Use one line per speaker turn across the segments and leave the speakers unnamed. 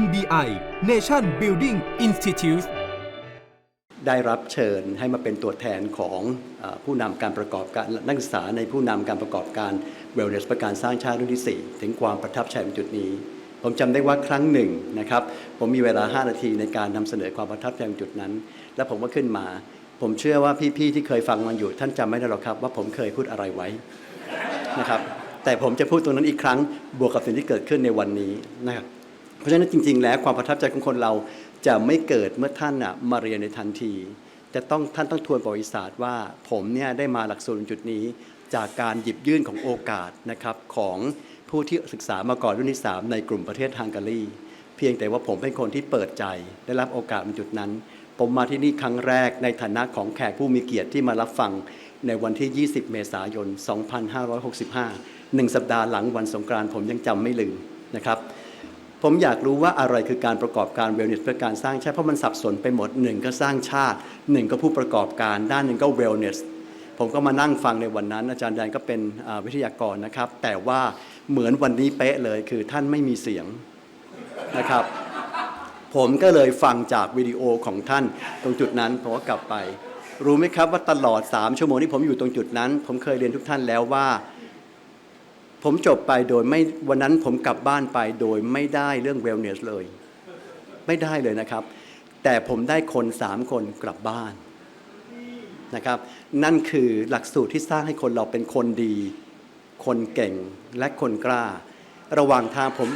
NBI Nation Building Institute
ได้รับเชิญให้มาเป็นตัวแทนของผู้นำการประกอบการนักศึกษาในผู้นำการประกอบการ Wellness ประการสร้างชาติรุ่นที่ 4 ถึงความประทับใจในจุดนี้ ผมจำได้ว่าครั้งหนึ่งนะครับ ผมมีเวลา 5 นาทีในการนำเสนอความประทับใจในจุดนั้น แล้วผมก็ขึ้นมา ผมเชื่อว่าพี่ๆที่เคยฟังมันอยู่ ท่านจำไม่ได้หรอกครับ ว่าผมเคยพูดอะไรไว้นะครับแต่ผมจะพูดตรงนั้นอีกครั้งบวกกับสิ่งที่เกิดขึ้นในวันนี้นะครับ เพราะฉะนั้นจริง ๆ แล้วความประทับใจของคนเราจะไม่เกิดเมื่อท่านน่ะมาเรียนในทันที จะต้องท่านต้องทวนประวัติศาสตร์ว่าผมเนี่ยได้มาหลักสูตรจุดนี้ จากการหยิบยื่นของโอกาสนะครับของผู้ที่ศึกษามาก่อนรุ่นที่สามในกลุ่มประเทศฮังการีเพียงแต่ว่าผมเป็นคนที่เปิดใจได้รับโอกาสในจุดนั้น ผมมาที่นี่ครั้งแรกในฐานะของแขกผู้มีเกียรติที่มารับฟังในวันที่ 20 เมษายน 2565หนึ่งสัปดาห์หลังวันสงกรานต์ผมยังจำไม่ลืมนะครับ ผมอยากรู้ว่าอะไรคือการประกอบการเวลเนสเพื่อการสร้างชาติเพราะมันสับสนไปหมดหนึ่งก็สร้างชาติหนึ่งก็ผู้ประกอบการด้านหนึ่งก็เวลเนสผมก็มานั่งฟังในวันนั้น อาจารย์แดนก็เป็นวิทยากรนะครับ แต่ว่าเหมือนวันนี้เป๊ะเลยคือท่านไม่มีเสียงนะครับ ผมก็เลยฟังจากวิดีโอของท่านตรงจุดนั้นผมก็กลับไป รู้ไหมครับว่าตลอด 3 ชั่วโมงที่ผมอยู่ตรงจุดนั้น ผมเคยเรียนทุกท่านแล้วว่า ผมจบไปโดยไม่วันนั้นผมกลับบ้านไปโดยไม่ได้เรื่องเวลเนสเลย ไม่ได้เลยนะครับ แต่ผมได้คนสามคนกลับบ้านนะครับ นั่นคือหลักสูตรที่สร้างให้คนเราเป็นคนดี คนเก่งและคนกล้า ระหว่างทางผม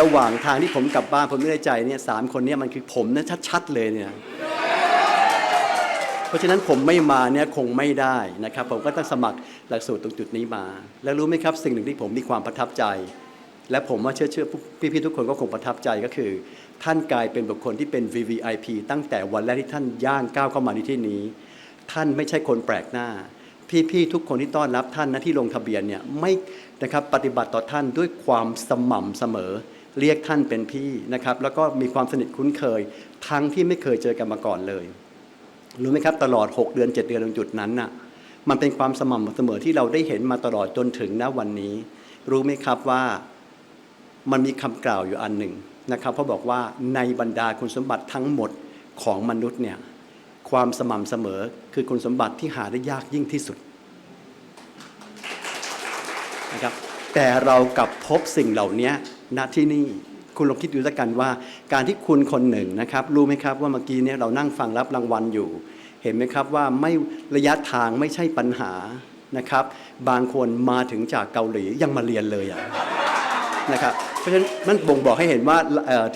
ระหว่างทางที่ผมกลับบ้านผมไม่ได้ใจเนี่ยสามคนเนี่ยมันคือผมนะชัดๆเลยเนี่ย ราะฉะนั้นผมไม่มาเนี่ยคงไม่ได้นะครับ ผมก็ต้องสมัครหลักสูตรตรงจุดนี้มา แล้วรู้ไหมครับสิ่งหนึ่งที่ผมมีความประทับใจ และผมว่าเชื่อเชื่อพี่ๆทุกคนก็คงประทับใจก็คือ ท่านกลายเป็นบุคคลที่เป็น VVIP ตั้งแต่วันแรกที่ท่านย่างก้าวเข้ามาในที่นี้ ท่านไม่ใช่คนแปลกหน้า พี่ๆทุกคนที่ต้อนรับท่านนะที่ลงทะเบียนเนี่ยไม่นะครับปฏิบัติต่อท่านด้วยความสม่ำเสมอเรียกท่านเป็นพี่นะครับ แล้วก็มีความสนิทคุ้นเคย ทั้งที่ไม่เคยเจอกันมาก่อนเลย รู้ไหมครับตลอด 6 เดือน 7 เดือนตรงจุดนั้นน่ะมันเป็นความสม่ำเสมอที่เราได้เห็นมาตลอดจนถึงณวันนี้ รู้ไหมครับว่ามันมีคำกล่าวอยู่อันหนึ่งนะครับเขาบอกว่าในบรรดาคุณสมบัติทั้งหมดของมนุษย์เนี่ยความสม่ำเสมอคือคุณสมบัติที่หาได้ยากยิ่งที่สุดนะครับแต่เรากลับพบสิ่งเหล่านี้ณที่นี่ คุณลองคิดดูแล้วกันว่า การที่คุณคนหนึ่งนะครับรู้ไหมครับว่าเมื่อกี้เนี่ยเรานั่งฟังรับรางวัลอยู่ เห็นไหมครับว่าไม่ระยะทางไม่ใช่ปัญหานะครับ บางคนมาถึงจากเกาหลียังมาเรียนเลยอะนะครับเพราะฉะนั้นมันบ่งบอกให้เห็นว่า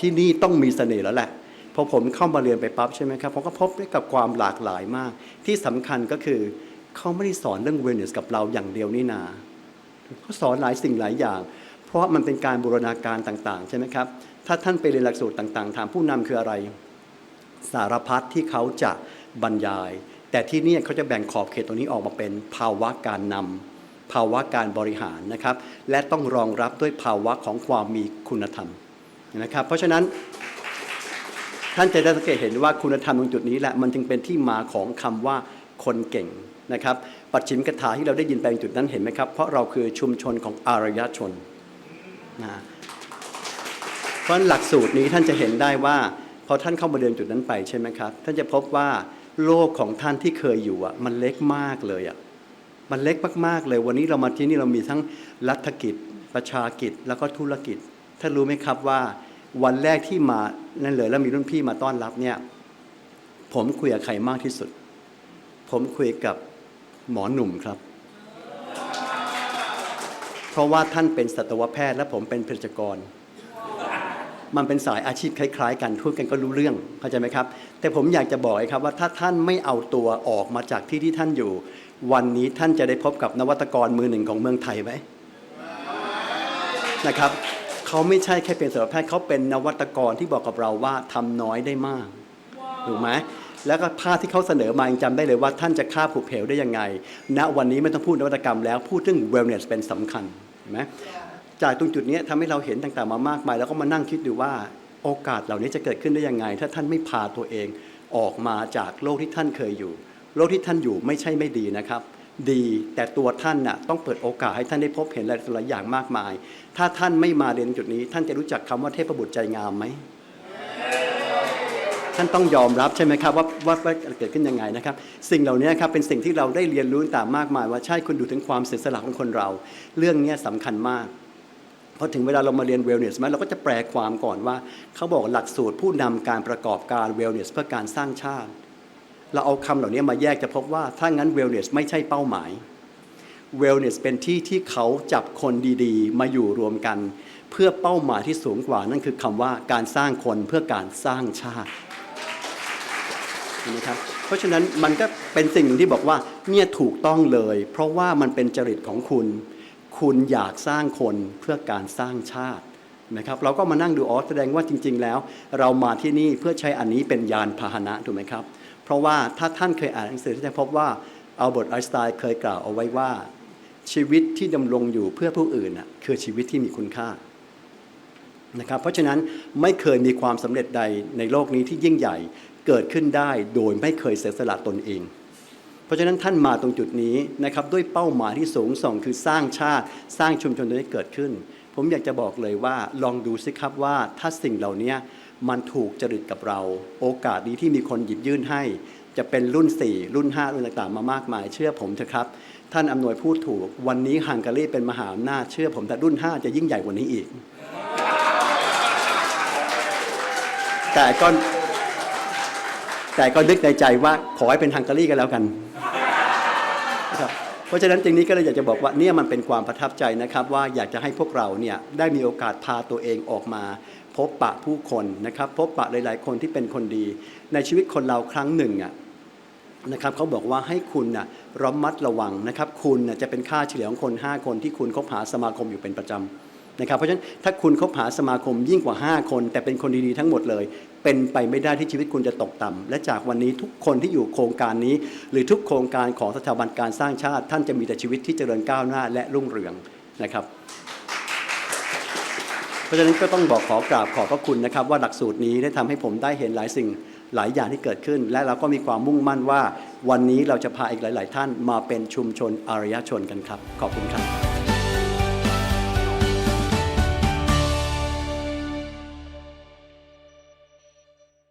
ที่นี่ต้องมีเสน่ห์แล้วแหละพอผมเข้ามาเรียนไปปั๊บใช่ไหมครับผมก็พบได้กับความหลากหลายมาก ที่สำคัญก็คือเขาไม่ได้สอนเรื่องเวลเนสกับเราอย่างเดียวนี่นาเขาสอนหลายสิ่งหลายอย่าง เพราะมันเป็นการบูรณาการต่างๆ ใช่ไหมครับ ถ้าท่านไปเรียนหลักสูตรต่างๆ ถามผู้นำคืออะไร สารพัดที่เขาจะบรรยาย แต่ที่นี่เขาจะแบ่งขอบเขตตรงนี้ออกมาเป็นภาวะการนำภาวะการบริหารนะครับ และต้องรองรับด้วยภาวะของความมีคุณธรรมนะครับ เพราะฉะนั้นท่านจะได้สังเกตเห็นว่าคุณธรรมตรงจุดนี้แหละมันจึงเป็นที่มาของคำว่าคนเก่งนะครับ ปัจฉิมกถาที่เราได้ยินไปตรงจุดนั้นเห็นไหมครับ เพราะเราคือชุมชนของอารยชน นะเพราะหลักสูตรนี้ท่านจะเห็นได้ว่าพอท่านเข้ามาเดินจุดนั้นไปใช่ไหมครับท่านจะพบว่าโลกของท่านที่เคยอยู่อะมันเล็กมากเลยอะมันเล็กมากๆเลย วันนี้เรามาที่นี่เรามีทั้งรัฐกิจ ประชากิจแล้วก็ธุรกิจท่านรู้ไหมครับว่าวันแรกที่มานั่นเลยแล้วมีรุ่นพี่มาต้อนรับเนี่ยผมคุยกับใครมากที่สุด ผมคุยกับหมอหนุ่มครับ เพราะว่าท่านเป็นสัตวแพทย์ และผมเป็นเภสัชกร มันเป็นสายอาชีพคล้ายๆ กันพูดกันก็รู้เรื่องเข้าใจไหมครับ แต่ผมอยากจะบอกครับว่าถ้าท่านไม่เอาตัวออกมาจากที่ที่ท่านอยู่ วันนี้ท่านจะได้พบกับนวัตกรมือหนึ่งของเมืองไทยไหมนะครับเขาไม่ใช่แค่เป็นสัตวแพทย์เขาเป็นนวัตกรที่บอกกับเราว่าทำน้อยได้มากถูกไหม แล้วก็ภาพที่เขาเสนอมายังจำได้เลยว่าท่านจะฆ่าผูกเพลได้ยังไง ณวันนี้ไม่ต้องพูดนวัตกรรมแล้วพูดเรื่อง wellness เป็นสำคัญเห็นไหมจากตรงจุดนี้ทำให้เราเห็นต่างๆมามากมาย แล้วก็มานั่งคิดดูว่าโอกาสเหล่านี้จะเกิดขึ้นได้ยังไง ถ้าท่านไม่พาตัวเองออกมาจากโลกที่ท่านเคยอยู่ โลกที่ท่านอยู่ไม่ใช่ไม่ดีนะครับ ดีแต่ตัวท่านน่ะต้องเปิดโอกาสให้ท่านได้พบเห็นหลายๆอย่างมากมาย ถ้าท่านไม่มาเรียนจุดนี้ ท่านจะรู้จักคำว่าเทพบุตรใจงามไหม ท่านต้องยอมรับใช่ไหมครับว่าว่าว่าเกิดขึ้นยังไงนะครับ สิ่งเหล่านี้ครับเป็นสิ่งที่เราได้เรียนรู้ต่างมากมาย ว่าใช่คุณดูถึงความเสียสละของคนเรา เรื่องนี้ยสำคัญมากพอถึงเวลาเรามาเรียนเวลเนสไหมเราก็จะแปลความก่อนว่า เขาบอกหลักสูตรผู้นำการประกอบการเวลเนสเพื่อการสร้างชาติ เราเอาคำเหล่านี้มาแยกจะพบว่าถ้างั้นเวลเนสไม่ใช่เป้าหมายเวลเนสเป็นที่ที่เขาจับคนดีๆ มาอยู่รวมกัน เพื่อเป้าหมายที่สูงกว่านั่นคือคำว่าการสร้างคนเพื่อการสร้างชาติ นไหมครับเพราะฉะนั้นมันก็เป็นสิ่งหนึ่งที่บอกว่าเนี่ยถูกต้องเลย เพราะว่ามันเป็นจริตของคุณ คุณอยากสร้างคนเพื่อการสร้างชาตินะครับเราก็มานั่งดูอ๋อแสดงว่าจริง ๆ แล้ว เรามาที่นี่เพื่อใช้อันนี้เป็นยานพาหนะถูกไหมครับ เพราะว่าถ้าท่านเคยอ่านหนังสือที่จะพบว่าอัลเบิร์ตไอน์สไตน์เคยกล่าวเอาไว้ว่า ชีวิตที่ดำรงอยู่เพื่อผู้อื่นน่ะคือชีวิตที่มีคุณค่านะครับเพราะฉะนั้นไม่เคยมีความสำเร็จใดในโลกนี้ที่ยิ่งใหญ่ เกิดขึ้นได้โดยไม่เคยเสียสละตนเอง เพราะฉะนั้นท่านมาตรงจุดนี้นะครับด้วยเป้าหมายที่สูงส่งคือสร้างชาติสร้างชุมชนตัวนี้เกิดขึ้น ผมอยากจะบอกเลยว่าลองดูสิครับว่าถ้าสิ่งเหล่านี้มันถูกจริตกับเรา โอกาสดีที่มีคนหยิบยื่นให้ จะเป็นรุ่น 4 รุ่น 5 รุ่นต่างๆ มามากมาย เชื่อผมเถอะครับ ท่านอำนวยพูดถูก วันนี้ฮังการีเป็นมหาอำนาจเชื่อผมแต่รุ่น 5 จะยิ่งใหญ่กว่านี้อีก แต่ก็ แต่ก็นึกในใจว่าขอให้เป็นฮังการีกันแล้วกันครับเพราะฉะนั้นจริงนี้ก็เลยอยากจะบอกว่าเนี่ยมันเป็นความประทับใจนะครับ ว่าอยากจะให้พวกเราเนี่ยได้มีโอกาสพาตัวเองออกมา พบปะผู้คนนะครับ พบปะหลาย ๆ คนที่เป็นคนดี ในชีวิตคนเราครั้งหนึ่งอะนะครับเขาบอกว่าให้คุณนะระมัดระวังนะครับ คุณน่ะจะเป็นค่าเฉลี่ยของคน 5 คนที่คุณคบหาสมาคมอยู่เป็นประจำ นะครับเพราะฉะนั้นถ้าคุณคบหาสมาคมยิ่งกว่า 5 คน แต่เป็นคนดีๆทั้งหมดเลย เป็นไปไม่ได้ที่ชีวิตคุณจะตกต่ำและจากวันนี้ทุกคนที่อยู่โครงการนี้ หรือทุกโครงการของสถาบันการสร้างชาติ ท่านจะมีแต่ชีวิตที่เจริญก้าวหน้าและรุ่งเรืองนะครับ เพราะฉะนั้นก็ต้องบอกขอกราบขอบพระคุณนะครับ ว่าหลักสูตรนี้ได้ทำให้ผมได้เห็นหลายสิ่งหลายอย่างที่เกิดขึ้น และเราก็มีความมุ่งมั่นว่า วันนี้เราจะพาอีกหลาย ๆ ท่านมาเป็นชุมชนอารยชนกันครับ ขอบคุณครับ